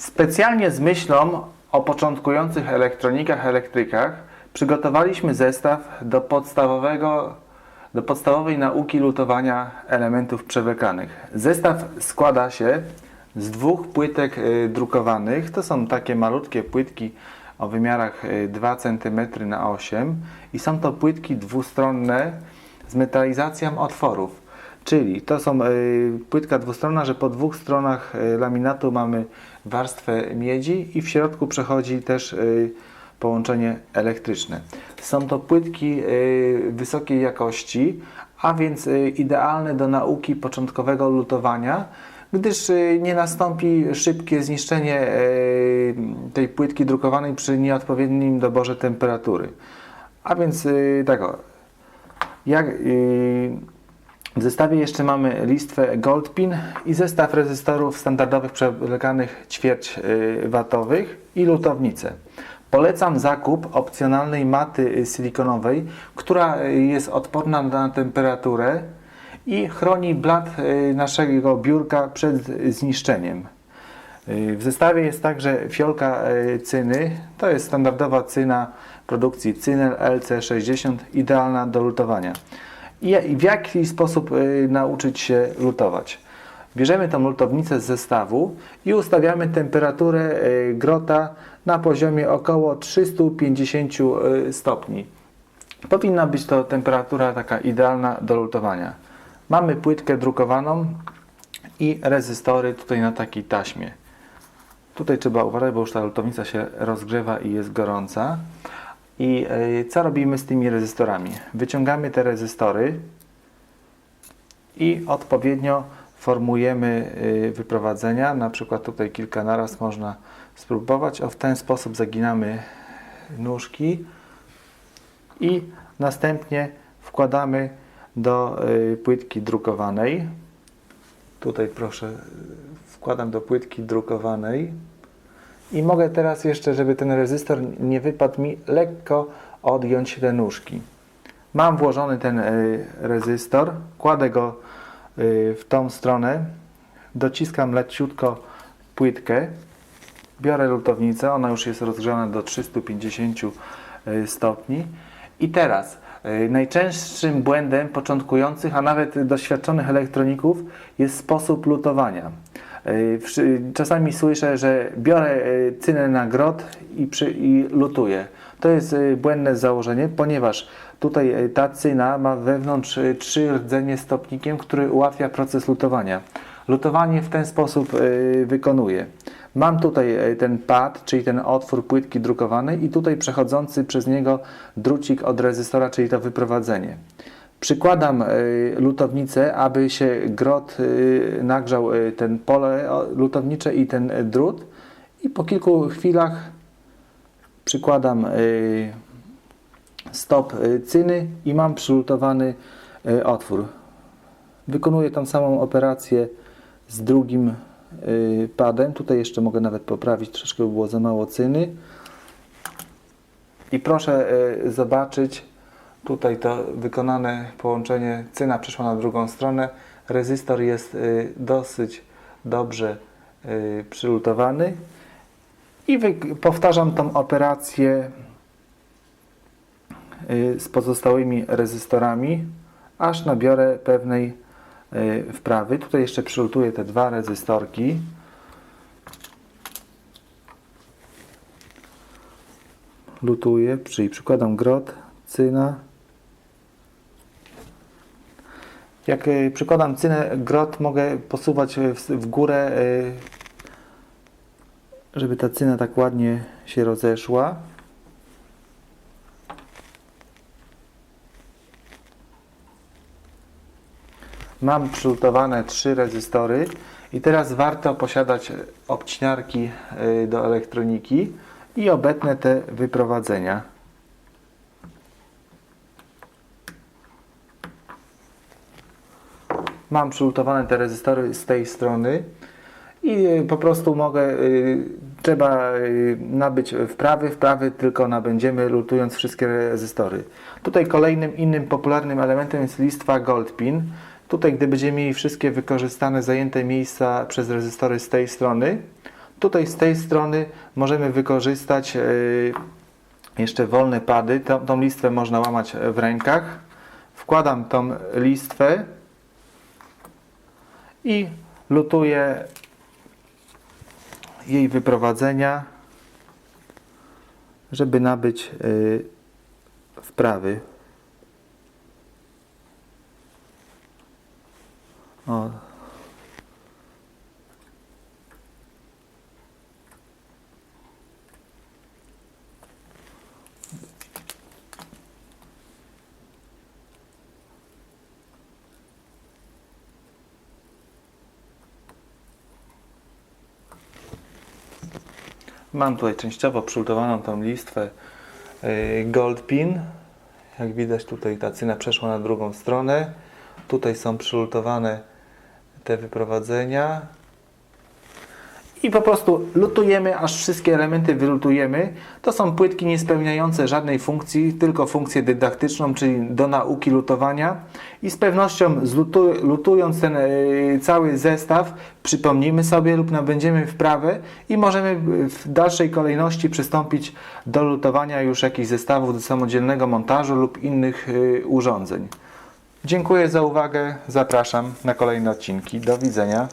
Specjalnie z myślą o początkujących elektronikach, elektrykach przygotowaliśmy zestaw do podstawowego do podstawowej nauki lutowania elementów przewlekanych. Zestaw składa się z dwóch płytek y, drukowanych. To są takie malutkie płytki o wymiarach y, 2 cm na 8 i są to płytki dwustronne z metalizacją otworów. Czyli to są y, płytka dwustronna, że po dwóch stronach y, laminatu mamy warstwę miedzi i w środku przechodzi też y, połączenie elektryczne. Są to płytki wysokiej jakości, a więc idealne do nauki początkowego lutowania, gdyż nie nastąpi szybkie zniszczenie tej płytki drukowanej przy nieodpowiednim doborze temperatury. A więc tak jak, w zestawie jeszcze mamy listwę Goldpin i zestaw rezystorów standardowych przewlekanych ćwierć y, watowych i lutownicę. Polecam zakup opcjonalnej maty y, silikonowej, która y, jest odporna na temperaturę i chroni blat naszego biurka przed zniszczeniem. W zestawie jest także fiolka cyny. To jest standardowa cyna produkcji Cynel LC60, idealna do lutowania. I w jaki sposób y, nauczyć się lutować? Bierzemy tą lutownicę z zestawu i ustawiamy temperaturę y, grota na poziomie około 350 y, stopni. Powinna być to temperatura taka idealna do lutowania. Mamy płytkę drukowaną i rezystory tutaj na takiej taśmie. Tutaj trzeba uważać, bo już ta lutownica się rozgrzewa i jest gorąca. I y, co robimy z tymi rezystorami? Wyciągamy te rezystory i odpowiednio formujemy y, wyprowadzenia. Na przykład tutaj kilka naraz można spróbować. O, w ten sposób zaginamy nóżki i następnie wkładamy do y, płytki drukowanej. Tutaj proszę, wkładam do płytki drukowanej. I mogę teraz jeszcze, żeby ten rezystor nie wypadł mi, lekko odgiąć te nóżki. Mam włożony ten y, rezystor, kładę go y, w tą stronę, dociskam leciutko płytkę, biorę lutownicę, ona już jest rozgrzana do 350 y, stopni. I teraz najczęstszym błędem początkujących, a nawet doświadczonych elektroników jest sposób lutowania. Y, Czasami słyszę, że biorę y, cynę na grot i, przy, i lutuję. To jest y, błędne założenie, ponieważ tutaj ta cyna ma wewnątrz trzy rdzenie stopnikiem, który ułatwia proces lutowania. Lutowanie w ten sposób wykonuję. Mam tutaj ten pad, czyli ten otwór płytki drukowanej i tutaj przechodzący przez niego drucik od rezystora, czyli to wyprowadzenie. Przykładam y, lutownicę, aby się grot y, nagrzał y, ten pole lutownicze i ten drut i po kilku chwilach przykładam stop cyny i mam przylutowany otwór. Wykonuję tą samą operację z drugim padem. Tutaj jeszcze mogę nawet poprawić, troszkę by było za mało cyny. I proszę zobaczyć, tutaj to wykonane połączenie, cyna przeszła na drugą stronę, rezystor jest y, dosyć dobrze y, przylutowany i powtarzam tą operację y, z pozostałymi rezystorami, aż nabiorę pewnej wprawy. Tutaj jeszcze przylutuję te dwa rezystorki. Lutuję, czyli przykładam grot, cyna. Jak y, przykładam cynę, grot mogę posuwać w, górę, y, żeby ta cyna tak ładnie się rozeszła. Mam przylutowane trzy rezystory i teraz warto posiadać obcinarki y, do elektroniki i obetnę te wyprowadzenia. Mam przylutowane te rezystory z tej strony i y, po prostu mogę, y, trzeba y, nabyć wprawy, wprawy tylko nabędziemy lutując wszystkie rezystory. Tutaj kolejnym innym popularnym elementem jest listwa Goldpin. Tutaj gdy będziemy mieli wszystkie wykorzystane zajęte miejsca przez rezystory z tej strony, Tutaj z tej strony możemy wykorzystać e, jeszcze wolne pady. Tą, tą listwę można łamać w rękach. Wkładam tą listwę i lutuję jej wyprowadzenia, żeby nabyć y, wprawy. O. Mam tutaj częściowo przylutowaną tą listwę y, Gold Pin. Jak widać tutaj ta cyna przeszła na drugą stronę. Tutaj są przylutowane te wyprowadzenia. I po prostu lutujemy, aż wszystkie elementy wylutujemy. To są płytki niespełniające żadnej funkcji, tylko funkcję dydaktyczną, czyli do nauki lutowania. I z pewnością lutując ten y, cały zestaw, przypomnimy sobie lub nabędziemy wprawę i możemy w dalszej kolejności przystąpić do lutowania już jakichś zestawów do samodzielnego montażu lub innych y, urządzeń. Dziękuję za uwagę. Zapraszam na kolejne odcinki. Do widzenia.